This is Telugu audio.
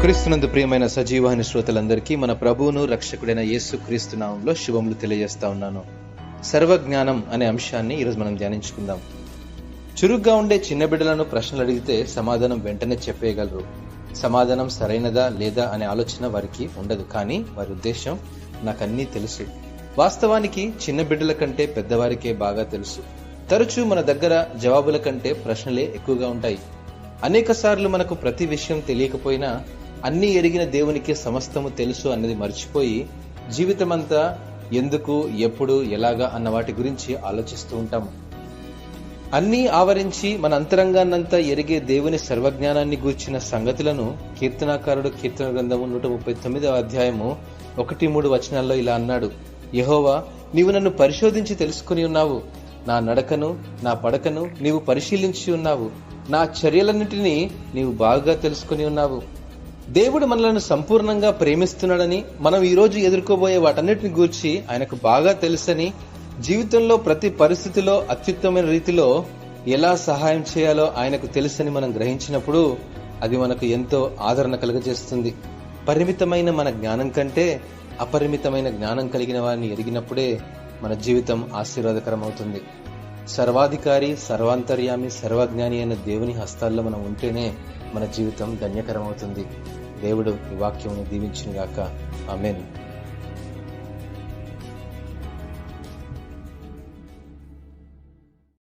క్రీస్తునందు ప్రియమైన సజీవాహిని శ్రోతలందరికీ మన ప్రభువును రక్షకుడైన యేసు క్రీస్తు నామంలో శుభములు తెలియజేస్తా ఉన్నాను. సర్వజ్ఞానం అనే అంశాన్ని ఈరోజు మనం ధ్యానించుకుందాం. చురుగ్గా ఉండే చిన్న బిడ్డలను ప్రశ్నలు అడిగితే సమాధానం వెంటనే చెప్పేయగలరు. సమాధానం సరైనదా లేదా అనే ఆలోచన వారికి ఉండదు కానీ వారి ఉద్దేశం నాకు అన్నీ తెలుసు. వాస్తవానికి చిన్న బిడ్డల కంటే పెద్దవారికే బాగా తెలుసు. తరచూ మన దగ్గర జవాబుల కంటే ప్రశ్నలే ఎక్కువగా ఉంటాయి. అనేక సార్లు మనకు ప్రతి విషయం తెలియకపోయినా అన్నీ ఎరిగిన దేవునికి సమస్తము తెలుసు అన్నది మర్చిపోయి జీవితమంతా ఎందుకు ఎప్పుడు ఎలాగా అన్న వాటి గురించి ఆలోచిస్తూ ఉంటాం. అన్నీ ఆవరించి మన అంతరంగాన్నంతా ఎరిగే దేవుని సర్వజ్ఞానాన్ని గూర్చిన సంగతులను కీర్తనాకారుడు కీర్తన గ్రంథము నూట ముప్పై తొమ్మిదవ అధ్యాయము ఒకటి మూడు వచనాల్లో ఇలా అన్నాడు. యహోవా నీవు నన్ను పరిశోధించి తెలుసుకుని ఉన్నావు. నా నడకను నా పడకను నీవు పరిశీలించి ఉన్నావు. నా చర్యలన్నిటినీ నీవు బాగా తెలుసుకుని ఉన్నావు. దేవుడు మనలను సంపూర్ణంగా ప్రేమిస్తున్నాడని మనం ఈరోజు ఎదుర్కోబోయే వాటన్నిటిని గూర్చి ఆయనకు బాగా తెలుసని జీవితంలో ప్రతి పరిస్థితిలో అత్యుత్తమైన రీతిలో ఎలా సహాయం చేయాలో ఆయనకు తెలుసని మనం గ్రహించినప్పుడు అది మనకు ఎంతో ఆదరణ కలుగజేస్తుంది. పరిమితమైన మన జ్ఞానం కంటే అపరిమితమైన జ్ఞానం కలిగిన వారిని ఎరిగినప్పుడే మన జీవితం ఆశీర్వాదకరం అవుతుంది సర్వాధికారి సర్వాంతర్యామి సర్వజ్ఞాని అయిన దేవుని హస్తాల్లో మనం ఉంటేనే మన జీవితం ధన్యకరమవుతుంది. దేవుడు ఈ వాక్యం దీవించినగాక. ఆమెను.